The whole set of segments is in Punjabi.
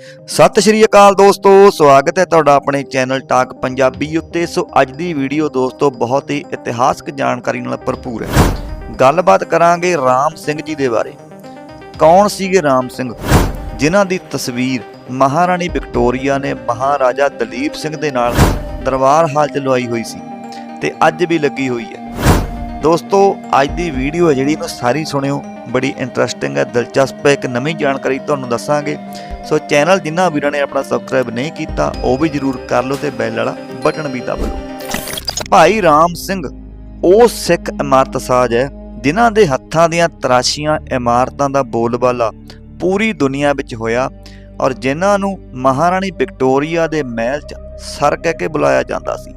ਸਤਿ ਸ਼੍ਰੀ ਅਕਾਲ ਦੋਸਤੋ, ਸਵਾਗਤ ਹੈ ਤੁਹਾਡਾ ਆਪਣੇ ਚੈਨਲ ਟਾਕ ਪੰਜਾਬੀ ਉੱਤੇ। ਸੋ ਅੱਜ ਦੀ ਵੀਡੀਓ ਦੋਸਤੋ, ਬਹੁਤ ਹੀ ਇਤਿਹਾਸਕ ਜਾਣਕਾਰੀ ਨਾਲ ਭਰਪੂਰ ਹੈ। ਗੱਲਬਾਤ ਕਰਾਂਗੇ ਰਾਮ ਸਿੰਘ ਜੀ ਦੇ ਬਾਰੇ। ਕੌਣ ਸੀਗੇ ਰਾਮ ਸਿੰਘ? ਜਿਨ੍ਹਾਂ ਦੀ ਤਸਵੀਰ ਮਹਾਰਾਣੀ ਵਿਕਟੋਰੀਆ ਨੇ ਮਹਾਰਾਜਾ ਦਲੀਪ ਸਿੰਘ ਦੇ ਨਾਲ ਦਰਬਾਰ ਹਾਲ 'ਚ ਲਵਾਈ ਹੋਈ ਸੀ ਤੇ ਅੱਜ ਵੀ ਲੱਗੀ ਹੋਈ ਹੈ। ਦੋਸਤੋ, ਅੱਜ ਦੀ ਵੀਡੀਓ ਹੈ ਜਿਹੜੀ, ਇਹਨੂੰ ਸਾਰੀ ਸੁਣਿਓ। ਬੜੀ ਇੰਟਰਸਟਿੰਗ ਹੈ, ਦਿਲਚਸਪ ਹੈ, ਇੱਕ ਨਵੀਂ ਜਾਣਕਾਰੀ ਤੁਹਾਨੂੰ ਦੱਸਾਂਗੇ। ਸੋ ਚੈਨਲ ਜਿਨ੍ਹਾਂ ਵੀਰਾਂ ਨੇ ਆਪਣਾ ਸਬਸਕ੍ਰਾਈਬ ਨਹੀਂ ਕੀਤਾ, ਉਹ ਵੀ ਜਰੂਰ ਕਰ ਲਓ ਤੇ ਬੈਲ ਵਾਲਾ ਬਟਨ ਵੀ ਦਬਾ ਲਓ। ਭਾਈ ਰਾਮ ਸਿੰਘ, ਉਹ ਸਿੱਖ ਇਮਾਰਤ ਸਾਜ ਹੈ, ਜਿਨ੍ਹਾਂ ਦੇ ਹੱਥਾਂ ਦੀਆਂ ਤਰਾਸ਼ੀਆਂ ਇਮਾਰਤਾਂ ਦਾ ਬੋਲਬਾਲਾ ਪੂਰੀ ਦੁਨੀਆ ਵਿੱਚ ਹੋਇਆ ਔਰ ਜਿਨ੍ਹਾਂ ਨੂੰ ਮਹਾਰਾਣੀ ਵਿਕਟੋਰੀਆ ਦੇ ਮਹਿਲ 'ਚ ਸਰ ਕਹਿ ਕੇ ਬੁਲਾਇਆ ਜਾਂਦਾ ਸੀ।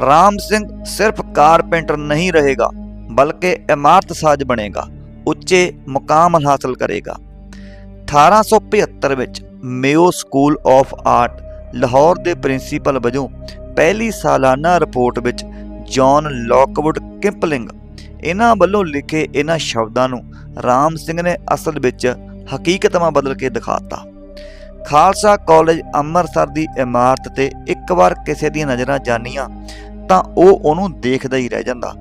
ਰਾਮ ਸਿੰਘ ਸਿਰਫ ਕਾਰਪੈਂਟਰ ਨਹੀਂ ਰਹੇਗਾ, ਬਲਕਿ ਇਮਾਰਤ ਸਾਜ ਬਣੇਗਾ। ਉੱਚੇ ਮੁਕਾਮ ਹਾਸਲ ਕਰੇਗਾ। 1875 ਵਿੱਚ Mayo school of art Lahore ਦੇ ਪ੍ਰਿੰਸੀਪਲ ਵਜੋਂ ਪਹਿਲੀ ਸਾਲਾਨਾ ਰਿਪੋਰਟ ਵਿੱਚ ਜੌਨ ਲੋਕਵੁੱਡ ਕਿੰਪਲਿੰਗ ਇਹਨਾਂ ਵੱਲੋਂ ਲਿਖੇ ਇਹਨਾਂ ਸ਼ਬਦਾਂ ਨੂੰ ਰਾਮ ਸਿੰਘ ਨੇ ਅਸਲ ਵਿੱਚ ਹਕੀਕਤਾਂ ਬਦਲ ਕੇ ਦਿਖਾਤਾ। ਖਾਲਸਾ ਕਾਲਜ ਅੰਮ੍ਰਿਤਸਰ ਦੀ ਇਮਾਰਤ ਤੇ ਇੱਕ ਵਾਰ ਕਿਸੇ ਦੀਆਂ ਨਜ਼ਰਾਂ ਜਾਣੀਆਂ ਤਾਂ ਉਹ ਉਹਨੂੰ ਦੇਖਦਾ ਹੀ ਰਹਿ ਜਾਂਦਾ।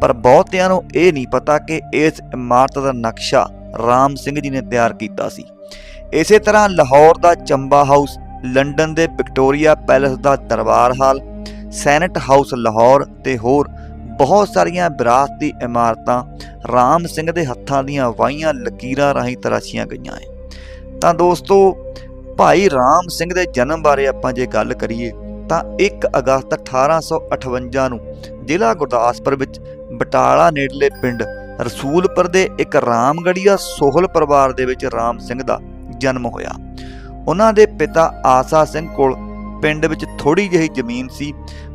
ਪਰ ਬਹੁਤਿਆਂ ਨੂੰ ਇਹ ਨਹੀਂ ਪਤਾ ਕਿ ਇਸ ਇਮਾਰਤ ਦਾ ਨਕਸ਼ਾ ਰਾਮ ਸਿੰਘ ਜੀ ਨੇ ਤਿਆਰ ਕੀਤਾ ਸੀ। ਇਸੇ ਤਰ੍ਹਾਂ ਲਾਹੌਰ ਦਾ ਚੰਬਾ ਹਾਊਸ, ਲੰਡਨ ਦੇ ਵਿਕਟੋਰੀਆ ਪੈਲੇਸ ਦਾ Darbar hall, senate house Lahore ਤੇ ਹੋਰ ਬਹੁਤ ਸਾਰੀਆਂ ਵਿਰਾਸਤੀ ਇਮਾਰਤਾਂ ਰਾਮ ਸਿੰਘ ਦੇ ਹੱਥਾਂ ਦੀਆਂ ਵਾਹੀਆਂ ਲਕੀਰਾਂ ਰਾਹੀਂ ਤਰਾਸ਼ੀਆਂ ਗਈਆਂ ਹੈ ਤਾਂ ਦੋਸਤੋ, ਭਾਈ ਰਾਮ ਸਿੰਘ ਦੇ ਜਨਮ ਬਾਰੇ ਆਪਾਂ ਜੇ ਗੱਲ ਕਰੀਏ, ਤਾਂ 1 ਅਗਸਤ 1858 ਨੂੰ ਜ਼ਿਲ੍ਹਾ ਗੁਰਦਾਸਪੁਰ ਵਿੱਚ ਬਟਾਲਾ ਨੇੜਲੇ ਪਿੰਡ ਰਸੂਲਪੁਰ ਦੇ ਇੱਕ ਰਾਮਗੜੀਆ ਸੋਹਲ ਪਰਿਵਾਰ ਦੇ ਵਿੱਚ ਰਾਮ ਸਿੰਘ ਦਾ ਜਨਮ ਹੋਇਆ। ਉਹਨਾਂ ਦੇ ਪਿਤਾ ਆਸਾ ਸਿੰਘ ਕੋਲ ਪਿੰਡ ਵਿੱਚ ਥੋੜੀ ਜਿਹੀ ਜ਼ਮੀਨ ਸੀ,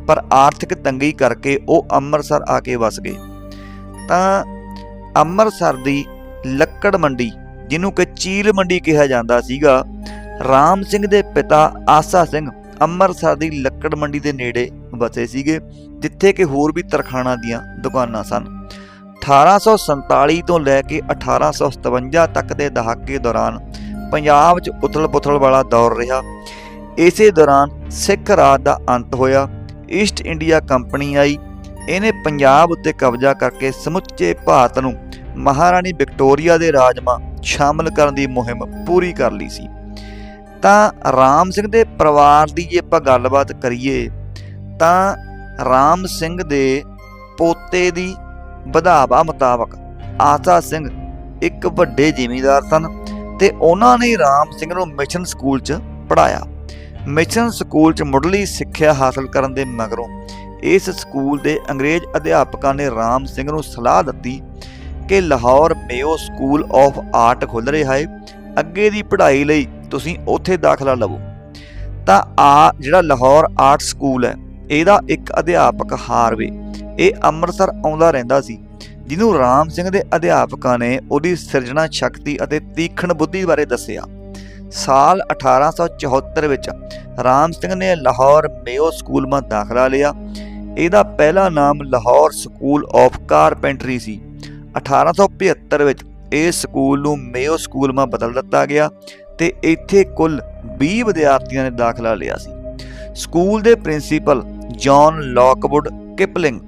ਪਰ ਆਰਥਿਕ ਤੰਗੀ ਕਰਕੇ ਉਹ ਅੰਮ੍ਰਿਤਸਰ ਆ ਕੇ ਵਸ ਗਏ। ਤਾਂ ਅੰਮ੍ਰਿਤਸਰ ਦੀ ਲੱਕੜ ਮੰਡੀ, ਜਿਹਨੂੰ ਕਿ ਚੀਲ ਮੰਡੀ ਕਿਹਾ ਜਾਂਦਾ ਸੀਗਾ, ਰਾਮ ਸਿੰਘ ਦੇ ਪਿਤਾ ਆਸਾ ਸਿੰਘ ਅੰਮ੍ਰਿਤਸਰ ਦੀ ਲੱਕੜ ਮੰਡੀ ਦੇ ਨੇੜੇ ਵਸੇ ਸੀਗੇ, ਜਿੱਥੇ ਕਿ ਹੋਰ ਵੀ ਤਰਖਾਣਾ ਦੀਆਂ ਦੁਕਾਨਾਂ ਸਨ। 1847 ਤੋਂ ਲੈ ਕੇ 1857 ਤੱਕ ਦੇ ਦਹਾਕੇ ਦੌਰਾਨ ਪੰਜਾਬ 'ਚ ਉਥਲ-ਪੁਥਲ ਵਾਲਾ ਦੌਰ ਰਿਹਾ। ਇਸੇ ਦੌਰਾਨ ਸਿੱਖ ਰਾਜ ਦਾ ਅੰਤ ਹੋਇਆ। ਈਸਟ ਇੰਡੀਆ ਕੰਪਨੀ ਆਈ। ਇਹਨੇ ਪੰਜਾਬ ਉੱਤੇ ਕਬਜ਼ਾ ਕਰਕੇ ਸਮੁੱਚੇ ਭਾਰਤ ਨੂੰ ਮਹਾਰਾਣੀ ਵਿਕਟੋਰੀਆ ਦੇ ਰਾਜਮਾ ਸ਼ਾਮਲ ਕਰਨ ਦੀ ਮੁਹਿੰਮ ਪੂਰੀ ਕਰ ਲਈ ਸੀ। ਤਾਂ ਰਾਮ ਸਿੰਘ ਦੇ ਪਰਿਵਾਰ ਦੀ ਜੇ ਆਪਾਂ ਗੱਲਬਾਤ ਕਰੀਏ ਤਾਂ ਰਾਮ ਸਿੰਘ ਦੇ ਪੋਤੇ ਦੀ ਵਧਾਵਾ ਮੁਤਾਬਕ ਆਸਾ ਸਿੰਘ ਇੱਕ ਵੱਡੇ ਜ਼ਿਮੀਂਦਾਰ ਸਨ ਤੇ ਉਹਨਾਂ ਨੇ ਰਾਮ ਸਿੰਘ ਨੂੰ ਮਿਸ਼ਨ ਸਕੂਲ 'ਚ ਪੜਾਇਆ ਮਿਸ਼ਨ ਸਕੂਲ 'ਚ ਮੁੱਢਲੀ ਸਿੱਖਿਆ ਹਾਸਲ ਕਰਨ ਦੇ ਮਗਰੋਂ ਇਸ ਸਕੂਲ ਦੇ ਅੰਗਰੇਜ਼ ਅਧਿਆਪਕਾਂ ਨੇ ਰਾਮ ਸਿੰਘ ਨੂੰ ਸਲਾਹ ਦਿੱਤੀ ਕਿ Lahore Mayo school of art ਖੁੱਲ ਰਿਹਾ ਹੈ ਅੱਗੇ ਦੀ ਪੜ੍ਹਾਈ ਲਈ ਤੁਸੀਂ ਉੱਥੇ ਦਾਖਲਾ ਲਵੋ। ਤਾਂ ਆ ਜਿਹੜਾ ਲਾਹੌਰ ਆਰਟ ਸਕੂਲ ਹੈ ਇਹਦਾ ਇੱਕ ਅਧਿਆਪਕ ਹਾਰਵੇ ਇਹ ਅੰਮ੍ਰਿਤਸਰ ਆਉਂਦਾ ਰਹਿੰਦਾ ਸੀ, ਜਿਹਨੂੰ ਰਾਮ ਸਿੰਘ ਦੇ ਅਧਿਆਪਕਾਂ ਨੇ ਉਹਦੀ ਸਿਰਜਣਾ ਸ਼ਕਤੀ ਅਤੇ ਤੀਖਣ ਬੁੱਧੀ ਬਾਰੇ ਦੱਸਿਆ। ਸਾਲ 1874 ਵਿੱਚ ਰਾਮ ਸਿੰਘ ਨੇ ਲਾਹੌਰ ਮੇਓ ਸਕੂਲ ਮਾ ਦਾਖਲਾ ਲਿਆ। ਇਹਦਾ ਪਹਿਲਾ ਨਾਮ ਲਾਹੌਰ ਸਕੂਲ ਆਫ ਕਾਰਪੈਂਟਰੀ ਸੀ। 1875 ਵਿੱਚ ਇਹ ਸਕੂਲ ਨੂੰ ਮੇਓ ਸਕੂਲ ਮਾ ਬਦਲ ਦਿੱਤਾ ਗਿਆ ਤੇ ਇੱਥੇ ਕੁੱਲ 20 ਵਿਦਿਆਰਥੀਆਂ ਨੇ ਦਾਖਲਾ ਲਿਆ ਸੀ। ਸਕੂਲ ਦੇ ਪ੍ਰਿੰਸੀਪਲ ਜੌਨ ਲੋਕਵੁੱਡ ਕਿਪਲਿੰਗ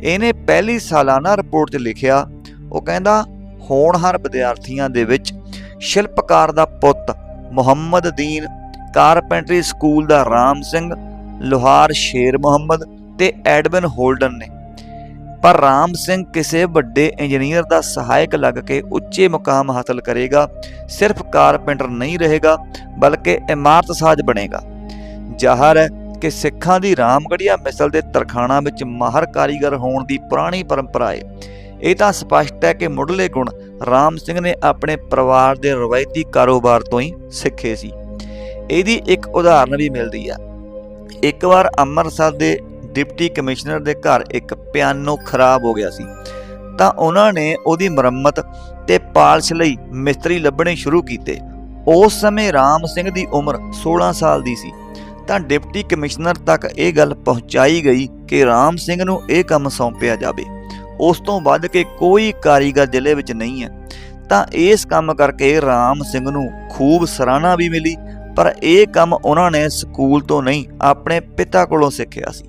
ਇਹਨੇ ਪਹਿਲੀ ਸਾਲਾਨਾ ਰਿਪੋਰਟ 'ਚ ਲਿਖਿਆ, ਉਹ ਕਹਿੰਦਾ ਹੋਣਹਾਰ ਵਿਦਿਆਰਥੀਆਂ ਦੇ ਵਿੱਚ ਸ਼ਿਲਪਕਾਰ ਦਾ ਪੁੱਤ ਮੁਹੰਮਦ ਦੀਨ, ਕਾਰਪੈਂਟਰੀ ਸਕੂਲ ਦਾ ਰਾਮ ਸਿੰਘ, ਲੋਹਾਰ ਸ਼ੇਰ ਮੁਹੰਮਦ ਤੇ ਐਡਵਿਨ ਹੋਲਡਨ ਨੇ। ਪਰ ਰਾਮ ਸਿੰਘ ਕਿਸੇ ਵੱਡੇ ਇੰਜੀਨੀਅਰ ਦਾ ਸਹਾਇਕ ਲੱਗ ਕੇ ਉੱਚੇ ਮੁਕਾਮ ਹਾਸਲ ਕਰੇਗਾ, ਸਿਰਫ ਕਾਰਪੈਂਟਰ ਨਹੀਂ ਰਹੇਗਾ, ਬਲਕਿ ਇਮਾਰਤ ਸਾਜ ਬਣੇਗਾ। ਜ਼ਾਹਰ ਹੈ ਕਿ ਸਿੱਖਾਂ ਦੀ ਰਾਮਗੜੀਆ ਮਿਸਲ ਦੇ ਤਰਖਾਣਾ ਵਿੱਚ ਮਾਹਰ ਕਾਰੀਗਰ ਹੋਣ ਦੀ ਪੁਰਾਣੀ ਪਰੰਪਰਾ ਹੈ ਇਹ ਤਾਂ ਸਪਸ਼ਟ ਹੈ ਕਿ ਮੁੱਢਲੇ ਗੁਣ ਰਾਮ ਸਿੰਘ ਨੇ ਆਪਣੇ ਪਰਿਵਾਰ ਦੇ ਰਵਾਇਤੀ ਕਾਰੋਬਾਰ ਤੋਂ ਹੀ ਸਿੱਖੇ ਸੀ। ਇਹਦੀ ਇੱਕ ਉਦਾਹਰਨ ਵੀ ਮਿਲਦੀ ਆ। ਇੱਕ ਵਾਰ ਅੰਮ੍ਰਿਤਸਰ ਦੇ ਡਿਪਟੀ ਕਮਿਸ਼ਨਰ ਦੇ ਘਰ ਇੱਕ ਪਿਆਨੋ ਖਰਾਬ ਹੋ ਗਿਆ ਸੀ। ਤਾਂ ਉਹਨਾਂ ਨੇ ਉਹਦੀ ਮੁਰੰਮਤ ਤੇ ਪਾਲਿਸ਼ ਲਈ ਮਿਸਤਰੀ ਲੱਭਣੇ ਸ਼ੁਰੂ ਕੀਤੇ। ਉਸ ਸਮੇਂ ਰਾਮ ਸਿੰਘ ਦੀ ਉਮਰ 16 ਸਾਲ ਦੀ ਸੀ। ਤਾਂ ਡਿਪਟੀ ਕਮਿਸ਼ਨਰ ਤੱਕ ਇਹ ਗੱਲ ਪਹੁੰਚਾਈ ਗਈ ਕਿ ਰਾਮ ਸਿੰਘ ਨੂੰ ਇਹ ਕੰਮ ਸੌਂਪਿਆ ਜਾਵੇ। ਉਸ ਤੋਂ ਵੱਧ ਕੇ ਕੋਈ ਕਾਰੀਗਰ ਜ਼ਿਲ੍ਹੇ ਵਿੱਚ ਨਹੀਂ ਹੈ। ਤਾਂ ਇਸ ਕੰਮ ਕਰਕੇ ਰਾਮ ਸਿੰਘ ਨੂੰ ਖੂਬ ਸਰਾਹਨਾ ਵੀ ਮਿਲੀ, ਪਰ ਇਹ ਕੰਮ ਉਹਨਾਂ ਨੇ ਸਕੂਲ ਤੋਂ ਨਹੀਂ, ਆਪਣੇ ਪਿਤਾ ਕੋਲੋਂ ਸਿੱਖਿਆ ਸੀ।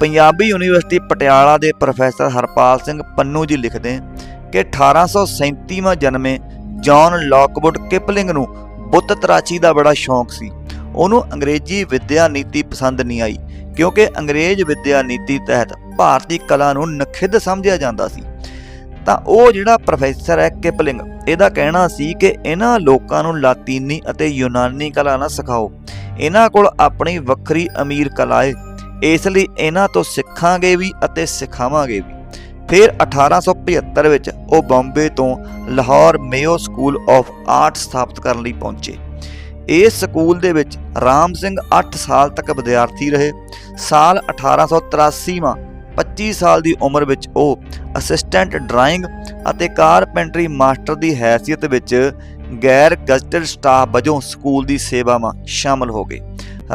ਪੰਜਾਬੀ ਯੂਨੀਵਰਸਿਟੀ ਪਟਿਆਲਾ ਦੇ ਪ੍ਰੋਫੈਸਰ ਹਰਪਾਲ ਸਿੰਘ ਪੰਨੂ ਜੀ ਲਿਖਦੇ ਕਿ 1837ਵਾਂ ਜਨਮੇ ਜੌਨ ਲੌਕਵੁੱਡ ਕਿਪਲਿੰਗ ਨੂੰ ਬੁੱਤ ਤਰਾਚੀ ਦਾ ਬੜਾ ਸ਼ੌਂਕ ਸੀ। ਉਹਨੂੰ ਅੰਗਰੇਜ਼ੀ ਵਿੱਦਿਆ ਨੀਤੀ ਪਸੰਦ ਨਹੀਂ ਆਈ, ਕਿਉਂਕਿ ਅੰਗਰੇਜ਼ ਵਿੱਦਿਆ ਨੀਤੀ ਤਹਿਤ ਭਾਰਤੀ ਕਲਾ ਨੂੰ ਨਖਿੱਧ ਸਮਝਿਆ ਜਾਂਦਾ ਸੀ। ਤਾਂ ਉਹ ਜਿਹੜਾ ਪ੍ਰੋਫੈਸਰ ਹੈ ਕਿਪਲਿੰਗ, ਇਹਦਾ ਕਹਿਣਾ ਸੀ ਕਿ ਇਹਨਾਂ ਲੋਕਾਂ ਨੂੰ ਲਾਤੀਨੀ ਅਤੇ ਯੂਨਾਨੀ ਕਲਾ ਨਾ ਸਿਖਾਓ। ਇਹਨਾਂ ਕੋਲ ਆਪਣੀ ਵੱਖਰੀ ਅਮੀਰ ਕਲਾ ਹੈ ਇਸ ਲਈ ਇਹਨਾਂ ਤੋਂ ਸਿੱਖਾਂਗੇ ਵੀ ਅਤੇ ਸਿਖਾਵਾਂਗੇ ਵੀ। ਫਿਰ 1875 ਵਿੱਚ ਉਹ ਬੰਬੇ ਤੋਂ Lahore Mayo school of art ਸਥਾਪਿਤ ਕਰਨ ਲਈ ਪਹੁੰਚੇ। ਇਸ ਸਕੂਲ ਦੇ ਵਿੱਚ ਰਾਮ ਸਿੰਘ 8 ਸਾਲ ਤੱਕ ਵਿਦਿਆਰਥੀ ਰਹੇ। ਸਾਲ 1883ਵਾਂ 25 ਸਾਲ ਦੀ ਉਮਰ ਵਿੱਚ ਉਹ ਅਸਿਸਟੈਂਟ ਡਰਾਇੰਗ ਅਤੇ ਕਾਰਪੈਂਟਰੀ ਮਾਸਟਰ ਦੀ ਹੈਸੀਅਤ ਵਿੱਚ ਗੈਰ ਗਜ਼ਟਡ ਸਟਾਫ ਵਜੋਂ ਸਕੂਲ ਦੀ ਸੇਵਾਵਾਂ ਸ਼ਾਮਲ ਹੋ ਗਏ।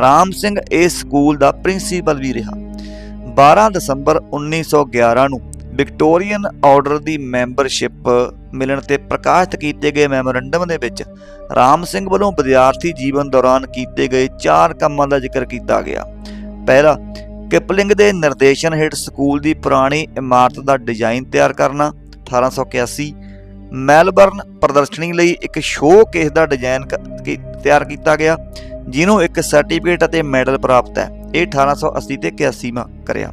ਰਾਮ ਸਿੰਘ ਇਸ ਸਕੂਲ ਦਾ ਪ੍ਰਿੰਸੀਪਲ ਵੀ ਰਿਹਾ। 12 ਦਸੰਬਰ 1911 ਨੂੰ ਵਿਕਟੋਰੀਅਨ ਆਰਡਰ ਦੀ ਮੈਂਬਰਸ਼ਿਪ ਮਿਲਣ ਤੇ ਪ੍ਰਕਾਸ਼ਿਤ ਕੀਤੇ ਗਏ ਮੈਮੋਰੰਡਮ ਦੇ ਵਿੱਚ ਰਾਮ ਸਿੰਘ ਵੱਲੋਂ ਵਿਦਿਆਰਥੀ ਜੀਵਨ ਦੌਰਾਨ ਕੀਤੇ ਗਏ ਚਾਰ ਕੰਮਾਂ ਦਾ ਜ਼ਿਕਰ ਕੀਤਾ ਗਿਆ। ਪਹਿਲਾ, ਕਿਪਲਿੰਗ ਦੇ ਨਿਰਦੇਸ਼ਨ ਹੇਠ ਸਕੂਲ ਦੀ ਪੁਰਾਣੀ ਇਮਾਰਤ ਦਾ ਡਿਜ਼ਾਈਨ ਤਿਆਰ ਕਰਨਾ 1881 ਮੈਲਬਰਨ ਪ੍ਰਦਰਸ਼ਨੀ ਲਈ ਇੱਕ ਸ਼ੋਅ ਕੇਸ ਦਾ ਡਿਜ਼ਾਈਨ ਕ- ਤਿਆਰ ਕੀਤਾ ਗਿਆ, ਜਿਹਨੂੰ ਇੱਕ ਸਰਟੀਫਿਕੇਟ ਅਤੇ ਮੈਡਲ ਪ੍ਰਾਪਤ ਹੈ। ਇਹ 1880 ਤੇ 81ਵਾਂ ਕਰਿਆ।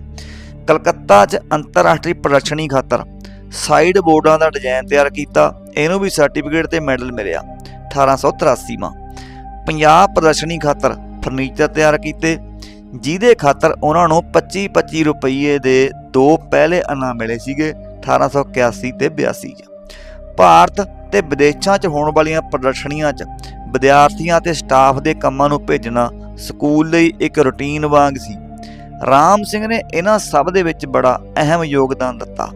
ਕਲਕੱਤਾ 'ਚ ਅੰਤਰਰਾਸ਼ਟਰੀ ਪ੍ਰਦਰਸ਼ਨੀ ਖਾਤਰ ਸਾਈਡ ਬੋਰਡਾਂ ਦਾ ਡਿਜ਼ਾਈਨ ਤਿਆਰ ਕੀਤਾ, ਇਹਨੂੰ ਵੀ ਸਰਟੀਫਿਕੇਟ ਤੇ ਮੈਡਲ ਮਿਲਿਆ 1883ਵਾਂ ਪੰਜਾਬ ਪ੍ਰਦਰਸ਼ਨੀ ਖਾਤਰ ਫਰਨੀਚਰ ਤਿਆਰ ਕੀਤੇ, ਜਿਹਦੇ ਖਾਤਰ ਉਹਨਾਂ ਨੂੰ 25-25 ਰੁਪਏ ਦੇ ਦੋ ਪਹਿਲੇ ਇਨਾਮ ਮਿਲੇ ਸੀਗੇ 1881 ਤੇ 82 ਚ। ਭਾਰਤ ਤੇ ਵਿਦੇਸ਼ਾਂ 'ਚ ਹੋਣ ਵਾਲੀਆਂ ਪ੍ਰਦਰਸ਼ਨੀਆਂ 'ਚ ਵਿਦਿਆਰਥੀਆਂ ਤੇ ਸਟਾਫ ਦੇ ਕੰਮਾਂ ਨੂੰ ਭੇਜਣਾ ਸਕੂਲ ਲਈ ਇੱਕ ਰੁਟੀਨ ਵਾਂਗ ਸੀ। ਰਾਮ ਸਿੰਘ ਨੇ ਇਹਨਾਂ ਸਭ ਦੇ ਵਿੱਚ ਬੜਾ ਅਹਿਮ ਯੋਗਦਾਨ ਦਿੱਤਾ।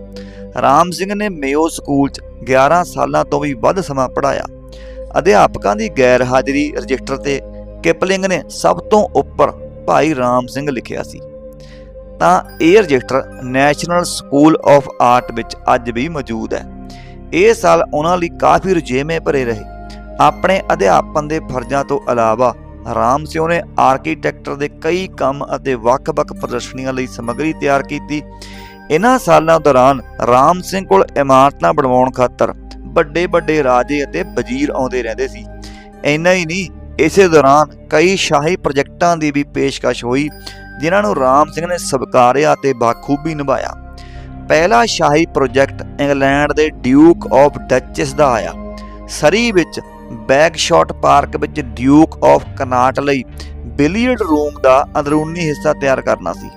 ਰਾਮ ਸਿੰਘ ਨੇ ਮੇਓ ਸਕੂਲ 'ਚ 11 ਸਾਲਾਂ ਤੋਂ ਵੀ ਵੱਧ ਸਮਾਂ ਪੜਾਇਆ ਅਧਿਆਪਕਾਂ ਦੀ ਗੈਰ ਹਾਜ਼ਰੀ ਰਜਿਸਟਰ ਤੇ ਕਿਪਲਿੰਗ ਨੇ ਸਭ ਤੋਂ ਉੱਪਰ ਭਾਈ ਰਾਮ ਸਿੰਘ ਲਿਖਿਆ ਸੀ। ਤਾਂ ਇਹ register national school of art ਵਿੱਚ ਅੱਜ ਵੀ ਮੌਜੂਦ ਹੈ। ਇਹ ਸਾਲ ਉਹਨਾਂ ਲਈ ਕਾਫੀ ਰੁਝੇਵੇਂ ਭਰੇ ਰਹੇ। ਆਪਣੇ ਅਧਿਆਪਨ ਦੇ ਫਰਜ਼ਾਂ ਤੋਂ ਇਲਾਵਾ ਰਾਮ ਸਿੰਘ ਨੇ ਆਰਕੀਟੈਕਟਰ ਦੇ ਕਈ ਕੰਮ ਅਤੇ ਵੱਖ-ਵੱਖ ਪ੍ਰਦਰਸ਼ਨੀਆਂ ਲਈ ਸਮੱਗਰੀ ਤਿਆਰ ਕੀਤੀ। ਇਹਨਾਂ ਸਾਲਾਂ ਦੌਰਾਨ ਰਾਮ ਸਿੰਘ ਕੋਲ ਇਮਾਰਤਾਂ ਬਣਵਾਉਣ ਖਾਤਰ ਵੱਡੇ ਵੱਡੇ ਰਾਜੇ ਅਤੇ ਵਜ਼ੀਰ ਆਉਂਦੇ ਰਹਿੰਦੇ ਸੀ। ਇੰਨਾ ਹੀ ਨਹੀਂ, ਇਸੇ ਦੌਰਾਨ ਕਈ ਸ਼ਾਹੀ ਪ੍ਰੋਜੈਕਟਾਂ ਦੀ ਵੀ ਪੇਸ਼ਕਸ਼ ਹੋਈ, ਜਿਨ੍ਹਾਂ ਨੂੰ ਰਾਮ ਸਿੰਘ ਨੇ ਸਵੀਕਾਰਿਆ ਤੇ ਬਾਖੂਬੀ ਨਿਭਾਇਆ। ਪਹਿਲਾ ਸ਼ਾਹੀ ਪ੍ਰੋਜੈਕਟ ਇੰਗਲੈਂਡ ਦੇ ਡਿਊਕ ਆਫ ਡਚਸ ਦਾ ਆਇਆ। ਸਰੀ ਵਿੱਚ ਬੈਕਸ਼ਾਟ ਪਾਰਕ ਵਿੱਚ ਡਿਊਕ ਆਫ ਕਨਾਟ ਲਈ ਬਿਲੀਅਰਡ ਰੂਮ ਦਾ ਅੰਦਰੂਨੀ ਹਿੱਸਾ ਤਿਆਰ ਕਰਨਾ ਸੀ।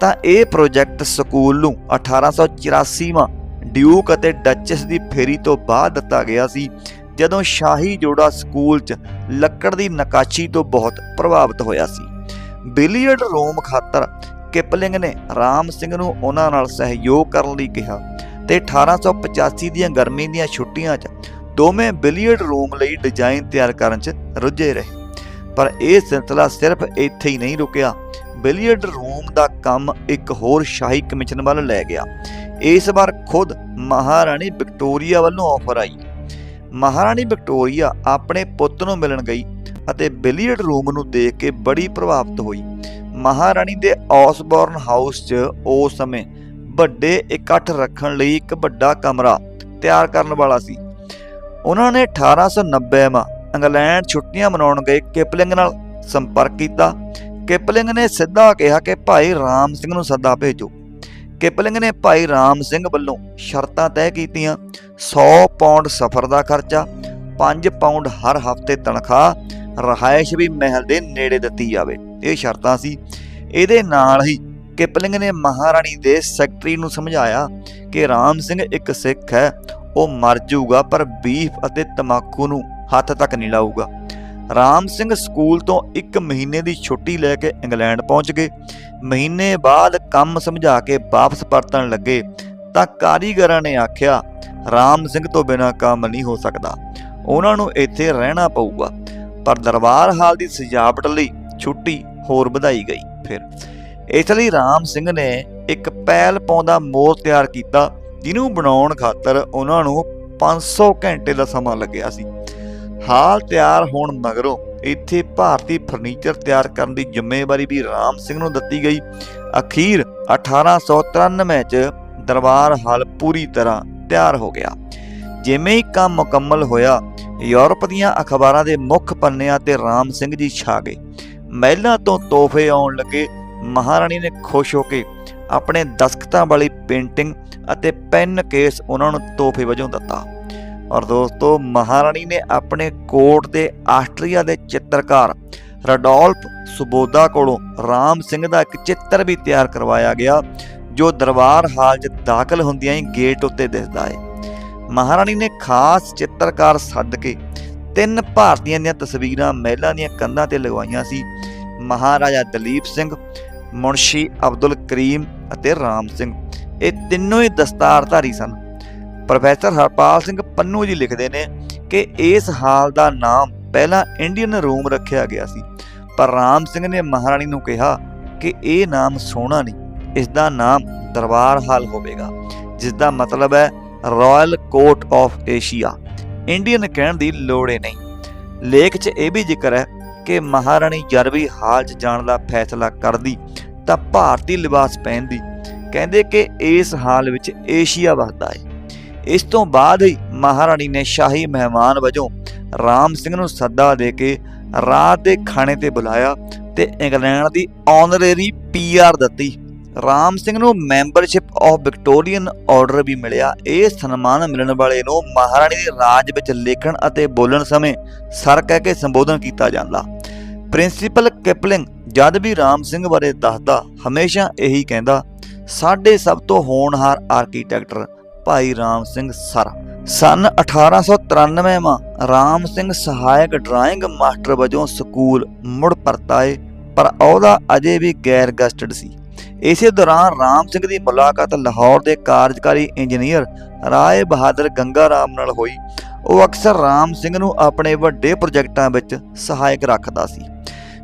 ਤਾਂ ਇਹ ਪ੍ਰੋਜੈਕਟ ਸਕੂਲ ਨੂੰ 1884ਵਾਂ ਡਿਊਕ ਅਤੇ ਡਚਸ ਦੀ ਫੇਰੀ ਤੋਂ ਬਾਅਦ ਦਿੱਤਾ ਗਿਆ ਸੀ, ਜਦੋਂ ਸ਼ਾਹੀ ਜੋੜਾ ਸਕੂਲ 'ਚ ਲੱਕੜ ਦੀ ਨਕਾਸ਼ੀ ਤੋਂ ਬਹੁਤ ਪ੍ਰਭਾਵਿਤ ਹੋਇਆ ਸੀ। ਬਿਲੀਅਰਡ ਰੂਮ ਖਾਤਰ ਕਿਪਲਿੰਗ ਨੇ ਰਾਮ ਸਿੰਘ ਨੂੰ ਉਹਨਾਂ ਨਾਲ ਸਹਿਯੋਗ ਕਰਨ ਲਈ ਕਿਹਾ ਤੇ 1885 ਦੀਆਂ ਗਰਮੀ ਦੀਆਂ ਛੁੱਟੀਆਂ 'ਚ ਦੋਵੇਂ ਬਿਲੀਅਰਡ ਰੂਮ ਲਈ ਡਿਜ਼ਾਈਨ ਤਿਆਰ ਕਰਨ 'ਚ ਰੁੱਝੇ ਰਹੇ। ਪਰ ਇਹ ਸਿਲਸਿਲਾ ਸਿਰਫ ਇੱਥੇ ਹੀ ਨਹੀਂ ਰੁਕਿਆ ਬਿਲੀਅਰਡ ਰੂਮ ਦਾ ਕੰਮ ਇੱਕ ਹੋਰ ਸ਼ਾਹੀ ਕਮਿਸ਼ਨ ਵੱਲ ਲੈ ਗਿਆ। ਇਸ ਵਾਰ ਖੁਦ ਮਹਾਰਾਣੀ ਵਿਕਟੋਰੀਆ ਵੱਲੋਂ ਆਫਰ ਆਈ। ਮਹਾਰਾਣੀ ਵਿਕਟੋਰੀਆ ਆਪਣੇ ਪੁੱਤ ਨੂੰ ਮਿਲਣ ਗਈ ਅਤੇ ਬਿਲੀਅਰਡ ਰੂਮ ਨੂੰ ਦੇਖ ਕੇ ਬੜੀ ਪ੍ਰਭਾਵਿਤ ਹੋਈ। ਮਹਾਰਾਣੀ ਦੇ ਔਸਬੋਰਨ ਹਾਊਸ 'ਚ ਉਸ ਸਮੇਂ ਵੱਡੇ ਇਕੱਠ ਰੱਖਣ ਲਈ ਇੱਕ ਵੱਡਾ ਕਮਰਾ ਤਿਆਰ ਕਰਨ ਵਾਲਾ ਸੀ। ਉਹਨਾਂ ਨੇ 1890ਵਾਂ ਇੰਗਲੈਂਡ ਛੁੱਟੀਆਂ ਮਨਾਉਣ ਗਏ ਕਿਪਲਿੰਗ ਨਾਲ ਸੰਪਰਕ ਕੀਤਾ ਕਿਪਲਿੰਗ ਨੇ ਸਿੱਧਾ ਕਿਹਾ ਕਿ ਭਾਈ ਰਾਮ ਸਿੰਘ ਨੂੰ ਸੱਦਾ ਭੇਜੋ। ਕਿਪਲਿੰਗ ਨੇ ਭਾਈ ਰਾਮ ਸਿੰਘ ਵੱਲੋਂ ਸ਼ਰਤਾਂ ਤੈਅ ਕੀਤੀਆਂ 100 ਪਾਉਂਡ ਸਫ਼ਰ ਦਾ ਖਰਚਾ 5 ਪਾਉਂਡ ਹਰ ਹਫ਼ਤੇ ਤਨਖਾਹ, ਰਹਾਇਸ਼ ਵੀ ਮਹਿਲ ਦੇ ਨੇੜੇ ਦਿੱਤੀ ਜਾਵੇ। ਇਹ ਸ਼ਰਤਾਂ ਸੀ। ਇਹਦੇ ਨਾਲ ਹੀ ਕਿਪਲਿੰਗ ਨੇ ਮਹਾਰਾਣੀ ਦੇ ਸੈਕਟਰੀ ਨੂੰ ਸਮਝਾਇਆ ਕਿ ਰਾਮ ਸਿੰਘ ਇੱਕ ਸਿੱਖ ਹੈ, ਉਹ ਮਰ ਜਾਊਗਾ ਪਰ ਬੀਫ ਅਤੇ ਤਮਾਕੂ ਨੂੰ ਹੱਥ ਤੱਕ ਨਹੀਂ ਲਾਊਗਾ। ਰਾਮ ਸਿੰਘ ਸਕੂਲ ਤੋਂ 1 ਮਹੀਨੇ ਦੀ ਛੁੱਟੀ ਲੈ ਕੇ ਇੰਗਲੈਂਡ ਪਹੁੰਚ ਗਏ। ਮਹੀਨੇ ਬਾਅਦ ਕੰਮ ਸਮਝਾ ਕੇ ਵਾਪਸ ਪਰਤਣ ਲੱਗੇ ਤਾਂ ਕਾਰੀਗਰਾਂ ਨੇ ਆਖਿਆ, ਰਾਮ ਸਿੰਘ ਤੋਂ ਬਿਨਾਂ ਕੰਮ ਨਹੀਂ ਹੋ ਸਕਦਾ। ਉਹਨਾਂ ਨੂੰ ਇੱਥੇ ਰਹਿਣਾ ਪਊਗਾ। ਪਰ ਦਰਬਾਰ ਹਾਲ ਦੀ ਸਜਾਵਟ ਲਈ ਛੁੱਟੀ ਹੋਰ ਵਧਾਈ ਗਈ ਫਿਰ। ਇਸ ਲਈ ਰਾਮ ਸਿੰਘ ਨੇ ਇੱਕ ਪਹਿਲ ਪਾਉਂਦਾ ਮੋਰ ਤਿਆਰ ਕੀਤਾ, ਜਿਹਨੂੰ ਬਣਾਉਣ ਖਾਤਰ ਉਹਨਾਂ ਨੂੰ 500 ਘੰਟੇ ਦਾ ਸਮਾਂ ਲੱਗਿਆ ਸੀ। ਹਾਲ ਤਿਆਰ ਹੋਣ ਮਗਰੋਂ ਇੱਥੇ ਭਾਰਤੀ ਫਰਨੀਚਰ ਤਿਆਰ ਕਰਨ ਦੀ ਜ਼ਿੰਮੇਵਾਰੀ ਵੀ ਰਾਮ ਸਿੰਘ ਨੂੰ ਦਿੱਤੀ ਗਈ। ਅਖੀਰ 1893 ਚ ਦਰਬਾਰ ਹਾਲ ਪੂਰੀ ਤਰ੍ਹਾਂ ਤਿਆਰ ਹੋ ਗਿਆ। ਜਿਵੇਂ ਹੀ ਕੰਮ ਮੁਕੰਮਲ ਹੋਇਆ, ਯੂਰਪ ਦੀਆਂ ਅਖਬਾਰਾਂ ਦੇ ਮੁੱਖ ਪੰਨਿਆਂ ਤੇ ਰਾਮ ਸਿੰਘ ਜੀ ਛਾ ਗਏ। ਮਹਿਲਾਂ ਤੋਂ ਤੋਹਫੇ ਆਉਣ ਲੱਗੇ, ਮਹਾਰਾਣੀ ਨੇ ਖੁਸ਼ ਹੋ ਕੇ ਆਪਣੇ ਦਸਖਤਾਂ ਵਾਲੀ ਪੇਂਟਿੰਗ ਅਤੇ ਪੈਨ ਕੇਸ ਉਹਨਾਂ ਨੂੰ ਤੋਹਫੇ ਵਜੋਂ ਦਿੱਤਾ। ਔਰ ਦੋਸਤੋ, ਮਹਾਰਾਣੀ ਨੇ ਆਪਣੇ ਕੋਟ ਦੇ ਆਸਟਰੀਆ ਦੇ ਚਿੱਤਰਕਾਰ ਰਡੋਲਫ ਸੁਬੋਦਾ ਕੋਲੋਂ ਰਾਮ ਸਿੰਘ ਦਾ ਇੱਕ ਚਿੱਤਰ ਵੀ ਤਿਆਰ ਕਰਵਾਇਆ ਗਿਆ, ਜੋ ਦਰਬਾਰ ਹਾਲ 'ਚ ਦਾਖਲ ਹੁੰਦਿਆਂ ਹੀ ਗੇਟ ਉੱਤੇ ਦਿਸਦਾ ਹੈ ਮਹਾਰਾਣੀ ਨੇ ਖਾਸ ਚਿੱਤਰਕਾਰ ਸੱਦ ਕੇ ਤਿੰਨ ਭਾਰਤੀਆਂ ਦੀਆਂ ਤਸਵੀਰਾਂ, ਮਹਿਲਾਂ ਦੀਆਂ ਕੰਧਾਂ ਤੇ ਲਗਵਾਈਆਂ ਸੀ। ਮਹਾਰਾਜਾ ਦਲੀਪ ਸਿੰਘ, ਮੁਨਸ਼ੀ ਅਬਦੁਲ ਕਰੀਮ ਅਤੇ ਰਾਮ ਸਿੰਘ। ਇਹ ਤਿੰਨੋਂ ਹੀ ਦਸਤਾਰਧਾਰੀ ਸਨ। ਪ੍ਰੋਫੈਸਰ ਹਰਪਾਲ ਸਿੰਘ ਪੰਨੂ ਜੀ ਲਿਖਦੇ ਨੇ ਕਿ ਇਸ ਹਾਲ ਦਾ ਨਾਮ ਪਹਿਲਾਂ ਇੰਡੀਅਨ ਰੂਮ ਰੱਖਿਆ ਗਿਆ ਸੀ, ਪਰ ਰਾਮ ਸਿੰਘ ਨੇ ਮਹਾਰਾਣੀ ਨੂੰ ਕਿਹਾ ਕਿ ਇਹ ਨਾਮ ਸੋਹਣਾ ਨਹੀਂ ਇਸ ਦਾ ਨਾਮ ਦਰਬਾਰ ਹਾਲ ਹੋਵੇਗਾ ਜਿਸ ਦਾ ਮਤਲਬ ਹੈ royal court of Asia Indian ਕਹਿਣ ਦੀ ਲੋੜ ਹੀ ਨਹੀਂ। ਲੇਖ 'ਚ ਇਹ ਵੀ ਜ਼ਿਕਰ ਹੈ ਕਿ ਮਹਾਰਾਣੀ ਜਦ ਵੀ ਹਾਲ 'ਚ ਜਾਣ ਦਾ ਫੈਸਲਾ ਕਰਦੀ ਤਾਂ ਭਾਰਤੀ ਲਿਬਾਸ ਪਹਿਨਦੀ ਕਹਿੰਦੇ ਕਿ ਇਸ ਹਾਲ ਵਿੱਚ ਏਸ਼ੀਆ ਵਸਦਾ ਹੈ। ਇਸ ਤੋਂ ਬਾਅਦ ਹੀ ਮਹਾਰਾਣੀ ਨੇ ਸ਼ਾਹੀ ਮਹਿਮਾਨ ਵਜੋਂ ਰਾਮ ਸਿੰਘ ਨੂੰ ਸੱਦਾ ਦੇ ਕੇ ਰਾਤ ਦੇ ਖਾਣੇ ਤੇ ਬੁਲਾਇਆ ਤੇ ਇੰਗਲੈਂਡ ਦੀ ਆਨਰੇਰੀ ਪੀਆਰ ਦਿੱਤੀ। ਰਾਮ ਸਿੰਘ ਨੂੰ ਮੈਂਬਰਸ਼ਿਪ ਆਫ ਵਿਕਟੋਰੀਅਨ ਆਰਡਰ ਵੀ ਮਿਲਿਆ। ਇਹ ਸਨਮਾਨ ਮਿਲਣ ਵਾਲੇ ਨੂੰ ਮਹਾਰਾਣੀ ਦੇ ਰਾਜ ਵਿੱਚ ਲਿਖਣ ਅਤੇ ਬੋਲਣ ਸਮੇਂ ਸਰ ਕਹਿ ਕੇ ਸੰਬੋਧਨ ਕੀਤਾ ਜਾਂਦਾ। ਪ੍ਰਿੰਸੀਪਲ ਕਿਪਲਿੰਗ ਜਦ ਵੀ ਰਾਮ ਸਿੰਘ ਬਾਰੇ ਦੱਸਦਾ, ਹਮੇਸ਼ਾ ਇਹੀ ਕਹਿੰਦਾ, ਸਾਡੇ ਸਭ ਤੋਂ ਹੋਣਹਾਰ ਆਰਕੀਟੈਕਟਰ ਭਾਈ ਰਾਮ ਸਿੰਘ ਸਰ। ਸਨ 1893 ਮਾਂ ਰਾਮ ਸਿੰਘ ਸਹਾਇਕ ਡਰਾਇੰਗ ਮਾਸਟਰ ਵਜੋਂ ਸਕੂਲ ਮੁੜ ਪਰਤਾਏ, ਪਰ ਉਹਦਾ ਅਜੇ ਵੀ ਗੈਰ ਗਸਟਡ ਸੀ। ਇਸੇ ਦੌਰਾਨ ਰਾਮ ਸਿੰਘ ਦੀ ਮੁਲਾਕਾਤ ਲਾਹੌਰ ਦੇ ਕਾਰਜਕਾਰੀ ਇੰਜੀਨੀਅਰ ਰਾਏ ਬਹਾਦਰ ਗੰਗਾ ਰਾਮ ਨਾਲ ਹੋਈ। ਉਹ ਅਕਸਰ ਰਾਮ ਸਿੰਘ ਨੂੰ ਆਪਣੇ ਵੱਡੇ ਪ੍ਰੋਜੈਕਟਾਂ ਵਿੱਚ ਸਹਾਇਕ ਰੱਖਦਾ ਸੀ।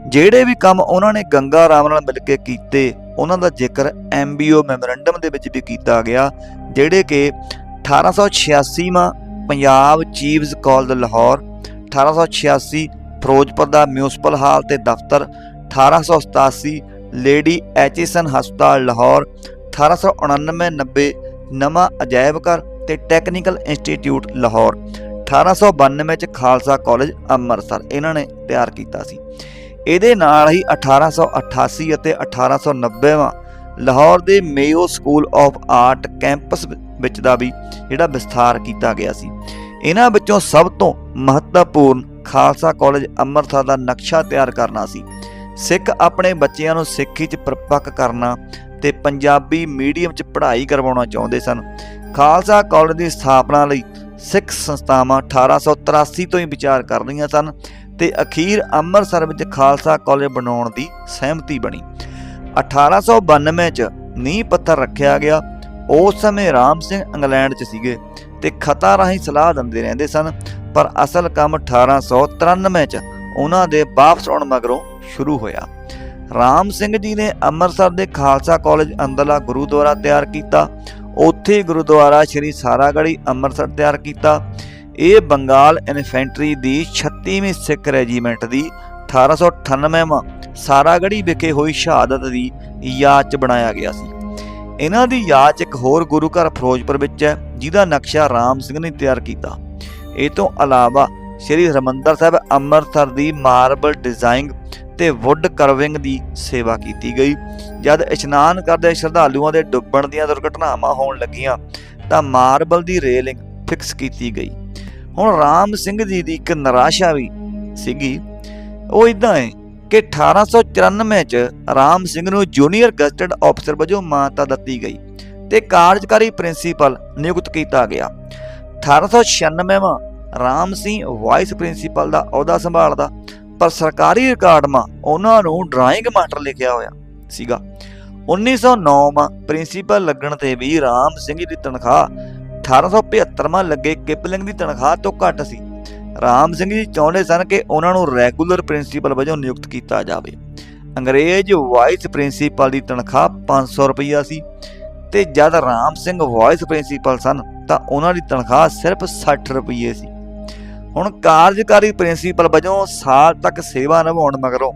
ਜਿਹੜੇ ਵੀ ਕੰਮ ਉਹਨਾਂ ਨੇ ਗੰਗਾ ਰਾਮ ਨਾਲ ਮਿਲ ਕੇ ਕੀਤੇ ਉਹਨਾਂ ਦਾ ਜ਼ਿਕਰ ਐਮਬੀਓ ਮੈਮੋਰੰਡਮ ਦੇ ਵਿੱਚ ਵੀ ਕੀਤਾ ਗਿਆ, ਜਿਹੜੇ ਕਿ 1886ਵਾਂ ਪੰਜਾਬ ਚੀਫਜ਼ ਕਾਲਜ ਲਾਹੌਰ 1886 ਫਿਰੋਜ਼ਪੁਰ ਦਾ ਮਿਊਨਿਸਪਲ ਹਾਲ ਤੇ ਦਫ਼ਤਰ 1887 ਲੇਡੀ ਐਚਿਸਨ ਹਸਪਤਾਲ ਲਾਹੌਰ 1899-90 ਨਵਾਂ ਅਜਾਇਬ ਘਰ ਤੇ ਟੈਕਨੀਕਲ ਇੰਸਟੀਚਿਊਟ ਲਾਹੌਰ 1892 ਚ ਖਾਲਸਾ ਕਾਲਜ ਅੰਮ੍ਰਿਤਸਰ, ਇਹਨਾਂ ਨੇ ਤਿਆਰ ਕੀਤਾ ਸੀ। ਇਹਦੇ ਨਾਲ ਹੀ 1888 ਅਤੇ 1890ਵਾਂ ਲਾਹੌਰ ਦੇ Mayo school of art campus ਵਿੱਚ ਦਾ ਵੀ ਜਿਹੜਾ ਵਿਸਥਾਰ ਕੀਤਾ ਗਿਆ ਸੀ। ਇਹਨਾਂ ਵਿੱਚੋਂ ਸਭ ਤੋਂ ਮਹੱਤਵਪੂਰਨ ਖਾਲਸਾ ਕਾਲਜ ਅੰਮ੍ਰਿਤਸਰ ਦਾ ਨਕਸ਼ਾ ਤਿਆਰ ਕਰਨਾ ਸੀ। ਸਿੱਖ ਆਪਣੇ ਬੱਚਿਆਂ ਨੂੰ ਸਿੱਖੀ 'ਚ ਪਰਪੱਕ ਕਰਨਾ ਤੇ ਪੰਜਾਬੀ ਮੀਡੀਅਮ 'ਚ ਪੜ੍ਹਾਈ ਕਰਵਾਉਣਾ ਚਾਹੁੰਦੇ ਸਨ। ਖਾਲਸਾ ਕਾਲਜ ਦੀ ਸਥਾਪਨਾ ਲਈ ਸਿੱਖ ਸੰਸਥਾਵਾਂ 1883 ਤੋਂ ਹੀ ਵਿਚਾਰ ਕਰ ਰਹੀਆਂ ਸਨ। ਤੇ ਅਖੀਰ ਅੰਮ੍ਰਿਤਸਰ ਵਿੱਚ ਖਾਲਸਾ ਕਾਲਜ ਬਣਾਉਣ ਦੀ ਸਹਿਮਤੀ ਬਣੀ। 1892 ਚ ਨੀਂਹ ਪੱਥਰ ਰੱਖਿਆ ਗਿਆ। ਉਸ ਸਮੇਂ ਰਾਮ ਸਿੰਘ ਇੰਗਲੈਂਡ 'ਚ ਸੀਗੇ ਤੇ ਖਤਾ ਰਾਹੀਂ ਸਲਾਹ ਦਿੰਦੇ ਰਹਿੰਦੇ ਸਨ, ਪਰ ਅਸਲ ਕੰਮ 1893 ਚ ਉਹਨਾਂ ਦੇ ਵਾਪਸ ਆਉਣ ਮਗਰੋਂ ਸ਼ੁਰੂ ਹੋਇਆ। ਰਾਮ ਸਿੰਘ ਜੀ ਨੇ ਅੰਮ੍ਰਿਤਸਰ ਦੇ ਖਾਲਸਾ ਕਾਲਜ ਅੰਦਰਲਾ ਗੁਰਦੁਆਰਾ ਤਿਆਰ ਕੀਤਾ। ਉੱਥੇ ਗੁਰਦੁਆਰਾ ਸ਼੍ਰੀ ਸਾਰਾਗੜੀ ਅੰਮ੍ਰਿਤਸਰ ਤਿਆਰ ਕੀਤਾ। ਇਹ ਬੰਗਾਲ ਇਨਫੈਂਟਰੀ ਦੀ 36ਵੀਂ ਸਿੱਖ ਰੈਜੀਮੈਂਟ ਦੀ 1898ਵਾਂ ਸਾਰਾਗੜੀ ਵਿਖੇ ਹੋਈ ਸ਼ਹਾਦਤ ਦੀ ਯਾਦ 'ਚ ਬਣਾਇਆ ਗਿਆ ਸੀ। ਇਹਨਾਂ ਦੀ ਯਾਦ 'ਚ ਇੱਕ ਹੋਰ ਗੁਰੂ ਘਰ ਫਿਰੋਜ਼ਪੁਰ ਵਿੱਚ ਹੈ, ਜਿਹਦਾ ਨਕਸ਼ਾ ਰਾਮ ਸਿੰਘ ਨੇ ਤਿਆਰ ਕੀਤਾ। ਇਹ ਤੋਂ ਇਲਾਵਾ ਸ਼੍ਰੀ ਹਰਮੰਦਰ ਸਾਹਿਬ ਅੰਮ੍ਰਿਤਸਰ ਦੀ ਮਾਰਬਲ ਡਿਜ਼ਾਈਨ ਤੇ ਵੁੱਡ ਕਰਵਿੰਗ ਦੀ ਸੇਵਾ ਕੀਤੀ ਗਈ। ਜਦ ਇਸ਼ਨਾਨ ਕਰਦੇ ਸ਼ਰਧਾਲੂਆਂ ਦੇ ਡੁੱਬਣ ਦੀਆਂ ਦੁਰਘਟਨਾਵਾਂ ਹੋਣ ਲੱਗੀਆਂ, ਤਾਂ ਮਾਰਬਲ ਦੀ ਰੇਲਿੰਗ ਫਿਕਸ ਕੀਤੀ ਗਈ। ਹੁਣ ਰਾਮ ਸਿੰਘ ਜੀ ਦੀ ਇੱਕ ਨਿਰਾਸ਼ਾ ਵੀ ਸੀਗੀ। ਉਹ ਇਦਾਂ ਹੈ ਕਿ 1894 ਚ ਰਾਮ ਸਿੰਘ ਨੂੰ ਜੂਨੀਅਰ ਗਜਟਡ ਅਫਸਰ ਵਜੋਂ ਮਾਨਤਾ ਦਿੱਤੀ ਗਈ ਤੇ ਕਾਰਜਕਾਰੀ ਪ੍ਰਿੰਸੀਪਲ ਨਿਯੁਕਤ ਕੀਤਾ ਗਿਆ। 1896ਵਾਂ ਰਾਮ ਸਿੰਘ ਵਾਈਸ ਪ੍ਰਿੰਸੀਪਲ ਦਾ ਅਹੁਦਾ ਸੰਭਾਲਦਾ, ਪਰ ਸਰਕਾਰੀ ਰਿਕਾਰਡ ਮਾ ਉਹਨਾਂ ਨੂੰ ਡਰਾਇੰਗ ਮਾਸਟਰ ਲਿਖਿਆ ਹੋਇਆ ਸੀਗਾ। 1909 ਮਾ ਪ੍ਰਿੰਸੀਪਲ ਲੱਗਣ ਤੇ ਵੀ ਰਾਮ ਸਿੰਘ ਦੀ ਤਨਖਾਹ 1875 ਮਾ ਲੱਗੇ ਕਿਪਲਿੰਗ ਦੀ ਤਨਖਾਹ ਤੋਂ ਘੱਟ ਸੀ। ਰਾਮ ਸਿੰਘ ਜੀ ਚਾਹੁੰਦੇ ਸਨ ਕਿ ਉਹਨਾਂ ਨੂੰ ਰੈਗੂਲਰ ਪ੍ਰਿੰਸੀਪਲ ਵਜੋਂ ਨਿਯੁਕਤ ਕੀਤਾ ਜਾਵੇ। ਅੰਗਰੇਜ਼ ਵਾਈਸ ਪ੍ਰਿੰਸੀਪਲ ਦੀ ਤਨਖਾਹ 500 ਰੁਪਈਆ ਸੀ ਤੇ ਜਦ ਰਾਮ ਸਿੰਘ ਵਾਈਸ ਪ੍ਰਿੰਸੀਪਲ ਸਨ ਤਾਂ ਉਹਨਾਂ ਦੀ ਤਨਖਾਹ ਸਿਰਫ 60 ਰੁਪਏ ਸੀ। ਹੁਣ ਕਾਰਜਕਾਰੀ ਪ੍ਰਿੰਸੀਪਲ ਵਜੋਂ ਸਾਲ ਤੱਕ ਸੇਵਾ ਨਿਭਾਉਣ ਮਗਰੋਂ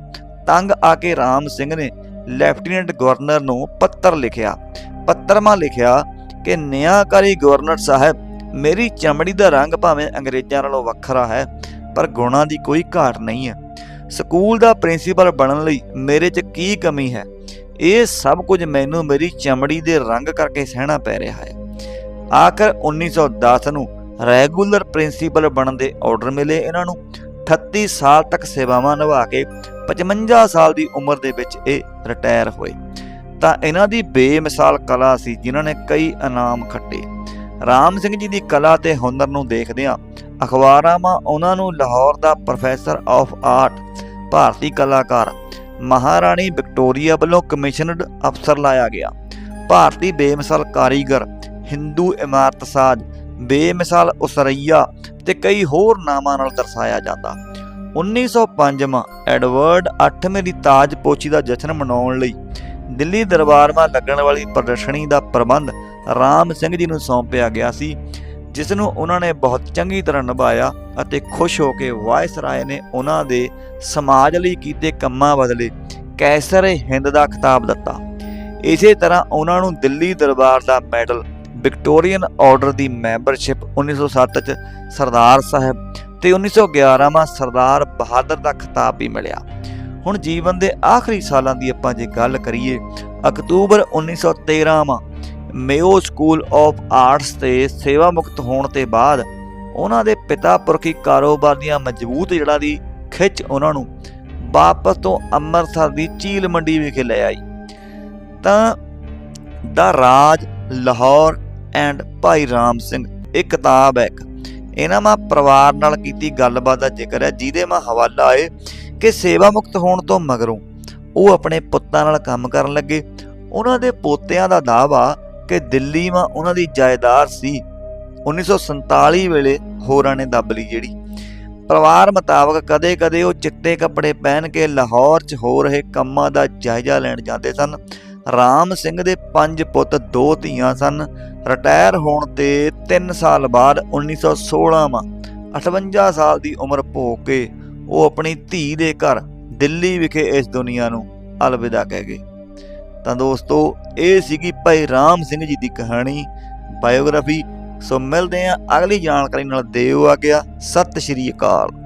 ਤੰਗ ਆ ਕੇ ਰਾਮ ਸਿੰਘ ਨੇ ਲੈਫਟੀਨੈਂਟ ਗਵਰਨਰ ਨੂੰ ਪੱਤਰ ਲਿਖਿਆ। ਪੱਤਰ ਮਾ ਲਿਖਿਆ ਕਿ ਨਿਆਂਕਾਰੀ ਗਵਰਨਰ ਸਾਹਿਬ, ਮੇਰੀ ਚਮੜੀ ਦਾ ਰੰਗ ਭਾਵੇਂ ਅੰਗਰੇਜ਼ਾਂ ਨਾਲੋਂ ਵੱਖਰਾ ਹੈ, ਪਰ ਗੁਣਾਂ ਦੀ ਕੋਈ ਘਾਟ ਨਹੀਂ ਹੈ। ਸਕੂਲ ਦਾ ਪ੍ਰਿੰਸੀਪਲ ਬਣਨ ਲਈ ਮੇਰੇ 'ਚ ਕੀ ਕਮੀ ਹੈ? ਇਹ ਸਭ ਕੁਝ ਮੈਨੂੰ ਮੇਰੀ ਚਮੜੀ ਦੇ ਰੰਗ ਕਰਕੇ ਸਹਿਣਾ ਪੈ ਰਿਹਾ ਹੈ। ਆਖਰ 1910 ਨੂੰ ਰੈਗੂਲਰ ਪ੍ਰਿੰਸੀਪਲ ਬਣਨ ਦੇ ਆਰਡਰ ਮਿਲੇ ਇਹਨਾਂ ਨੂੰ। 38 ਸਾਲ ਤੱਕ ਸੇਵਾਵਾਂ ਨਿਭਾ ਕੇ 55 ਸਾਲ ਦੀ ਉਮਰ ਦੇ ਵਿੱਚ ਇਹ ਰਿਟਾਇਰ ਹੋਏ। ਤਾਂ ਇਹਨਾਂ ਦੀ ਬੇਮਿਸਾਲ ਕਲਾ ਸੀ ਜਿਨ੍ਹਾਂ ਨੇ ਕਈ ਇਨਾਮ ਖੱਟੇ। ਰਾਮ ਸਿੰਘ ਜੀ ਦੀ ਕਲਾ ਤੇ ਹੁਨਰ ਨੂੰ ਦੇਖਦਿਆਂ ਅਖਬਾਰਾਂ 'ਮਾ ਉਹਨਾਂ ਨੂੰ ਲਾਹੌਰ ਦਾ ਪ੍ਰੋਫੈਸਰ ਆਫ ਆਰਟ, ਭਾਰਤੀ ਕਲਾਕਾਰ, ਮਹਾਰਾਣੀ ਵਿਕਟੋਰੀਆ ਵੱਲੋਂ ਕਮਿਸ਼ਨਡ ਅਫਸਰ ਲਾਇਆ ਗਿਆ। ਭਾਰਤੀ ਬੇਮਿਸਾਲ ਕਾਰੀਗਰ, ਹਿੰਦੂ ਇਮਾਰਤ ਸਾਜ਼, ਬੇਮਿਸਾਲ ਉਸਰਈਆ ਤੇ ਕਈ ਹੋਰ ਨਾਮਾਂ ਨਾਲ ਦਰਸਾਇਆ ਜਾਂਦਾ। 1905 ਮਾ ਐਡਵਰਡ 8ਵੇਂ ਦੀ ਤਾਜ ਪੋਚੀ ਦਾ ਜਸ਼ਨ ਮਨਾਉਣ ਲਈ ਦਿੱਲੀ ਦਰਬਾਰ ਲੱਗਣ ਵਾਲੀ ਪ੍ਰਦਰਸ਼ਨੀ ਦਾ ਪ੍ਰਬੰਧ ਰਾਮ ਸਿੰਘ ਜੀ ਨੂੰ ਸੌਂਪਿਆ ਗਿਆ ਸੀ, ਜਿਸ ਨੂੰ ਉਹਨਾਂ ਨੇ ਬਹੁਤ ਚੰਗੀ ਤਰ੍ਹਾਂ ਨਿਭਾਇਆ ਅਤੇ ਖੁਸ਼ ਹੋ ਕੇ ਵਾਇਸਰਾਏ ਨੇ ਉਹਨਾਂ ਦੇ ਸਮਾਜ ਲਈ ਕੀਤੇ ਕੰਮਾਂ ਬਦਲੇ ਕੈਸਰ ਹਿੰਦ ਦਾ ਖਿਤਾਬ ਦਿੱਤਾ। ਇਸੇ ਤਰ੍ਹਾਂ ਉਹਨਾਂ ਨੂੰ ਦਿੱਲੀ ਦਰਬਾਰ ਦਾ ਮੈਡਲ, ਵਿਕਟੋਰੀਅਨ ਆਰਡਰ ਦੀ ਮੈਂਬਰਸ਼ਿਪ 1907 ਚ ਸਰਦਾਰ ਸਾਹਿਬ ਤੇ 1911 ਮਾ ਸਰਦਾਰ ਬਹਾਦਰ ਦਾ ਖਿਤਾਬ ਵੀ ਮਿਲਿਆ। ਹੁਣ ਜੀਵਨ ਦੇ ਆਖਰੀ ਸਾਲਾਂ ਦੀ ਆਪਾਂ ਜੇ ਗੱਲ ਕਰੀਏ, ਅਕਤੂਬਰ 1913 ਮਾ ਮੇਓ ਸਕੂਲ ਆਫ ਆਰਟਸ ਤੇ ਸੇਵਾ ਮੁਕਤ ਹੋਣ ਤੇ ਬਾਅਦ ਉਹਨਾਂ ਦੇ ਪਿਤਾ ਪੁਰਖੀ ਕਾਰੋਬਾਰ ਦੀਆਂ ਮਜ਼ਬੂਤ ਜੜ੍ਹਾਂ ਦੀ ਖਿੱਚ ਉਹਨਾਂ ਨੂੰ ਵਾਪਸ ਤੋਂ ਅੰਮ੍ਰਿਤਸਰ ਦੀ ਚੀਲ ਮੰਡੀ ਵਿਖੇ ਲੈ ਆਈ। ਤਾਂ ਦਾ ਰਾਜ ਲਾਹੌਰ ਐਂਡ ਭਾਈ ਰਾਮ ਸਿੰਘ, ਇਹ ਕਿਤਾਬ ਹੈ ਇੱਕ। ਇਹਨਾਂ ਮਾ ਪਰਿਵਾਰ ਨਾਲ ਕੀਤੀ ਗੱਲਬਾਤ ਦਾ ਜ਼ਿਕਰ ਹੈ, ਜਿਹਦੇ ਮਾ ਹਵਾਲਾ ਹੈ ਕਿ ਸੇਵਾ ਮੁਕਤ ਹੋਣ ਤੋਂ ਮਗਰੋਂ ਉਹ ਆਪਣੇ ਪੁੱਤਾਂ ਨਾਲ ਕੰਮ ਕਰਨ ਲੱਗੇ। ਉਹਨਾਂ ਦੇ ਪੋਤਿਆਂ ਦਾ ਦਾਅਵਾ ਕਿ ਦਿੱਲੀ ਮਾ ਉਹਨਾਂ ਦੀ ਜਾਇਦਾਦ ਸੀ। 1947 ਵੇਲੇ ਹੋਰਾਂ ਨੇ ਦੱਬ ਲਈ ਜਿਹੜੀ। ਪਰਿਵਾਰ ਮੁਤਾਬਕ ਕਦੇ-ਕਦੇ ਉਹ ਚਿੱਟੇ ਕੱਪੜੇ ਪਹਿਨ ਕੇ ਲਾਹੌਰ 'ਚ ਹੋ ਰਹੇ ਕੰਮਾਂ ਦਾ ਜਾਇਜ਼ਾ ਲੈਣ ਜਾਂਦੇ ਸਨ। ਰਾਮ ਸਿੰਘ ਦੇ ਪੰਜ ਪੁੱਤ ਦੋ ਧੀਆਂ ਸਨ। ਰਿਟਾਇਰ ਹੋਣ ਤੇ 3 ਸਾਲ ਬਾਅਦ 1916 ਮਾ 58 ਸਾਲ ਦੀ ਉਮਰ ਭੋਗ ਕੇ ਉਹ ਆਪਣੀ ਧੀ ਦੇ ਘਰ ਦਿੱਲੀ ਵਿਖੇ ਇਸ ਦੁਨੀਆ ਨੂੰ ਅਲਵਿਦਾ ਕਹਿ ਗਏ। ਤਾਂ ਦੋਸਤੋ, ਇਹ ਸੀਗੀ ਭਾਈ ਰਾਮ ਸਿੰਘ ਜੀ ਦੀ ਕਹਾਣੀ, ਬਾਇਓਗ੍ਰਾਫੀ। ਸੋ ਮਿਲਦੇ ਹਾਂ ਅਗਲੀ ਜਾਣਕਾਰੀ ਨਾਲ। ਦਿਓ ਆ ਗਿਆ ਸਤਿ ਸ਼੍ਰੀ ਅਕਾਲ।